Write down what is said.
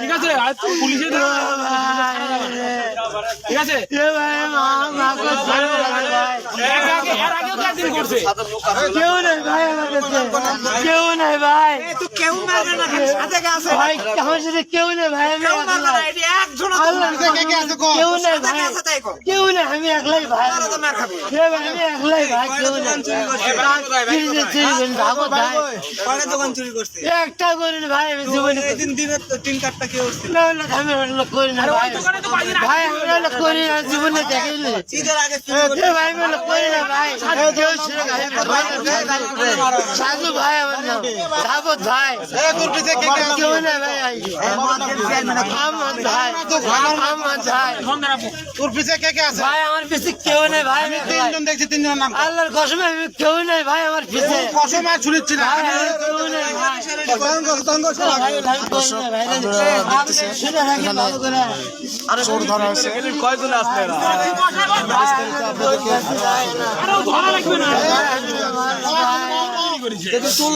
ঠিক আছে আর পুলিশে ঠিক আছে কেউ নেই ভাই। কেউ নেই ভাই কেউ মারবে না সাথে কে আছে? ভাই আমার সাথে কেউ নেই ভাই কেউ না কেউ কে ভাই। কেউ আমি একলাই ভাই। একলাই ভাই কেউ একটা ভাই আমি জীবনে তিন কেউ না। না আমি করি না ভাই। আমি করি না জীবনে দেখিনি। ঈদের আগে এ ভাই আমি ওগুলো করি না ভাই। কেউ ছিল ভাই, আমার নাম। সাবত ভাই। কেউ নেই। তোর পিছে কে কে আছে ভাই আমার পিছে কেউ নেই ভাই আমি তিনজন দেখছি তিনজনের নাম আল্লাহর কসমে আমি কেউ নেই ভাই আমার পিছে কসম আর ছুলিচ্ছি না ভাই আমার কেউ নেই ভাই ভাই, ভাই, ভাই, কেউ নেই ভাই, আপনি শুনে রাখেন ভালো করে। চোর ধরা হয়েছে আরে ও ধরা লাগবে না ভাই, ভাই, ভাই,